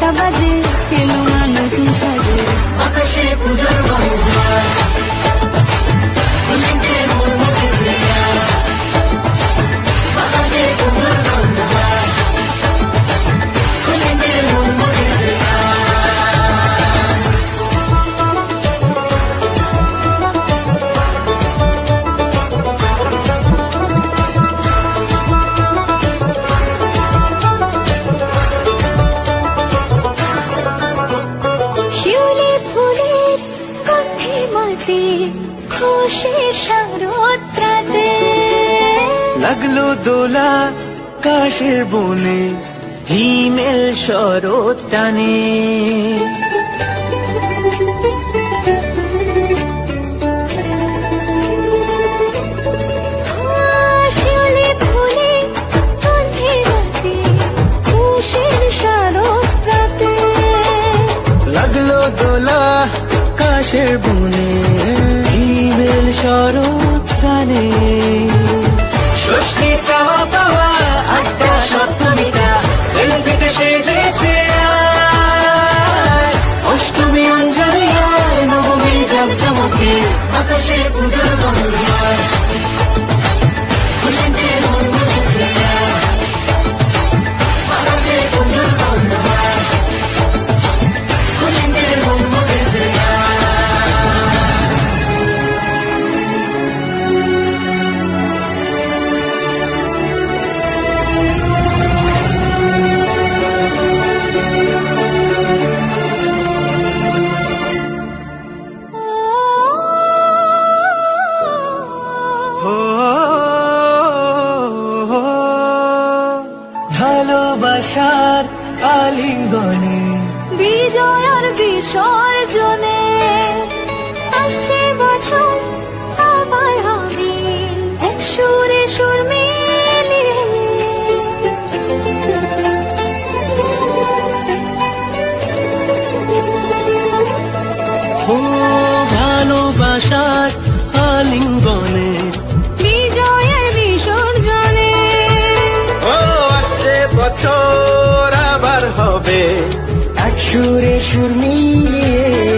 ঘণ্টা বাজে এলো না নতুন সাজে আকাশে পুজোর বন্ধুয়া মাতে খুশি শারদ্রাতে লাগল দোলা কাশের বনে হিমেল শরৎ টানে। কাশের বনে হিমেল শরৎকালে ষষ্ঠী চাওয়া পাওয়া, আড্ডা সপ্তমীটা সেলফিতে সেজেছে অষ্টমী অঞ্জলি নবমী জমজমকে আকাশে সুরে সুর মিলিয়ে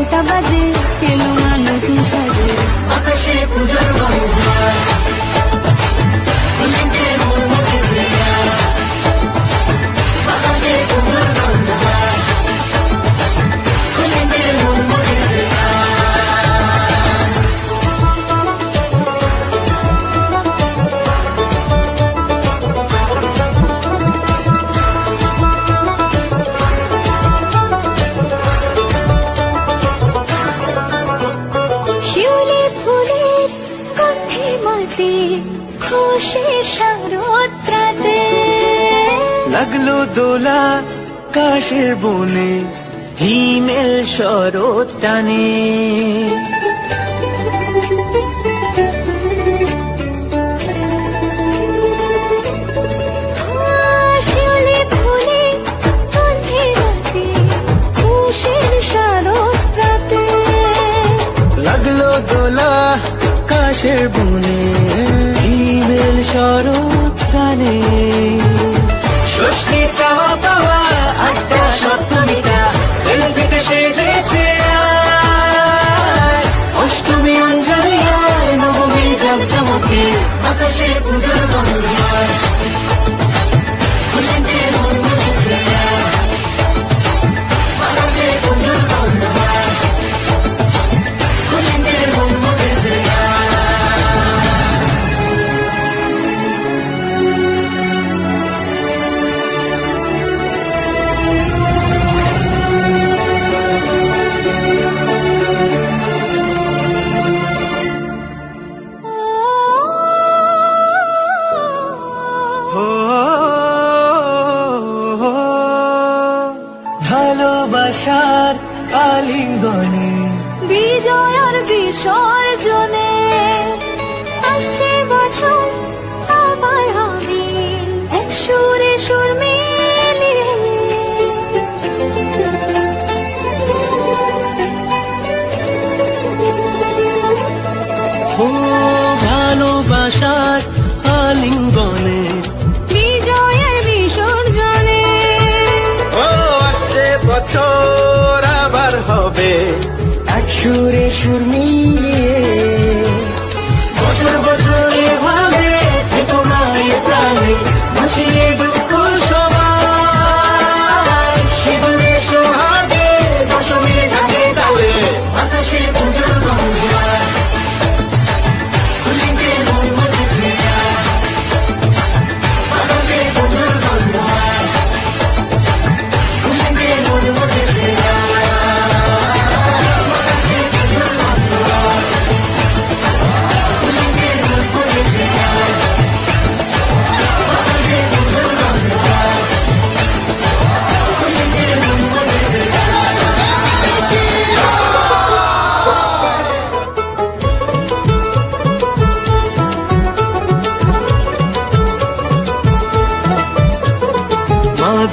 ঘণ্টা বাজে এলো আলো সাজে আকাশে পূজার বাংলা মাতে খুশি শারোত্রাতে। লাগল দোলা কাশের বনে হিমেল শরৎ টানে। বনে ইমেল শরৎ কানে।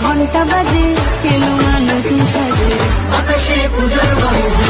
ঘণ্টা বাজে এলো আলো তুষারে আকাশে পূজার বন্ধ